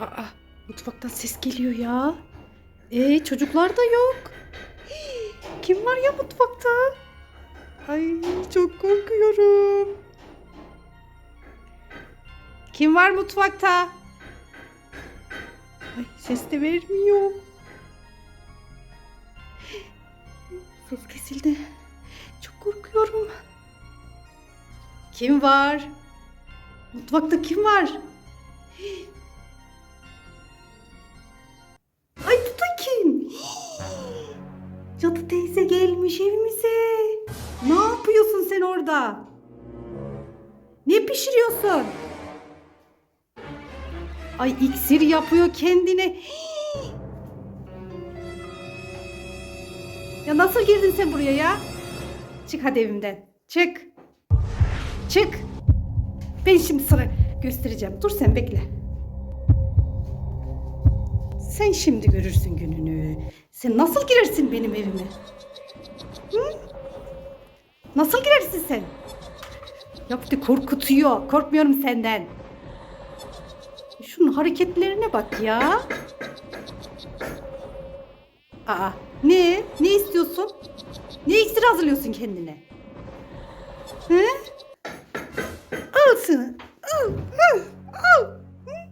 Aa, mutfaktan ses geliyor ya. Ee, çocuklar da yok. Kim var ya mutfakta? Ay çok korkuyorum. Kim var mutfakta? Ay ses de vermiyor. Ses kesildi. Çok korkuyorum. Kim var? Mutfakta kim var? Teyze gelmiş evimize. Ne yapıyorsun sen orada? Ne pişiriyorsun? Ay iksir yapıyor kendine. Ya nasıl girdin sen buraya ya? Çık hadi evimden. Çık. Çık. Ben şimdi sana göstereceğim. Dur sen bekle. Sen şimdi görürsün gününü. Sen nasıl girersin benim evime? Hı? Nasıl girersin sen? Ya bir de korkutuyor. Korkmuyorum senden. Şunun hareketlerine bak ya. Aa, ne? Ne istiyorsun? Ne iksir hazırlıyorsun kendine? He? Al şunu. Al, al, al. Hı?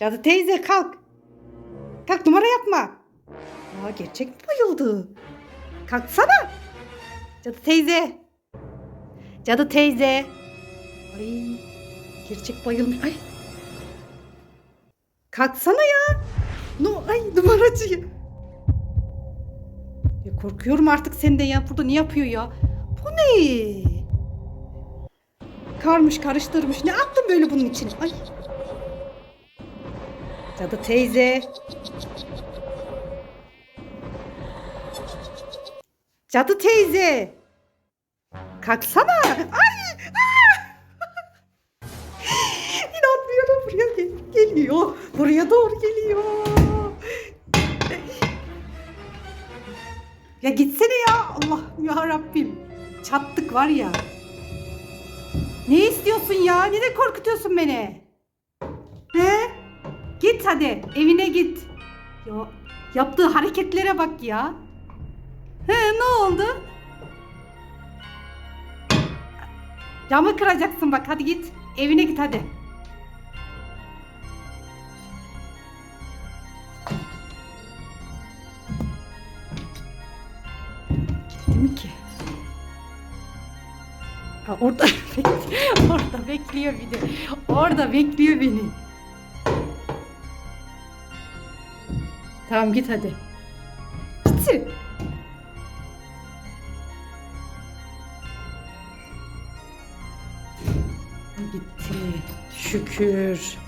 Cadı teyze kalk. Kalk numara yapma. Aa, gerçek mi bayıldı? Kalksana. Cadı teyze. Cadı teyze. Ay, gerçek bayılmış. Ay. Kalksana ya. No, ay numaracı. ya. Korkuyorum artık senden ya. Burada ne yapıyor ya? Bu ne? Karmış karıştırmış. Ne attın böyle bunun içine? Ay. Cadı teyze. Cadı teyze. Kalksana. Ay. Ah! İnanmıyorum buraya gel- geliyor. Buraya doğru geliyor. Ya gitsene ya. Allah ya Rabbim. Çattık var ya. Ne istiyorsun ya? Neden korkutuyorsun beni? He? Git hadi. Evine git. Ya yaptığı hareketlere bak ya. He ne oldu? Camı kıracaksın bak hadi git. Evine git hadi. Gitti mi ki? Ha, orada orada bekliyor bir de. Orada bekliyor beni. Tamam git hadi. Gitti. Gitti. Şükür.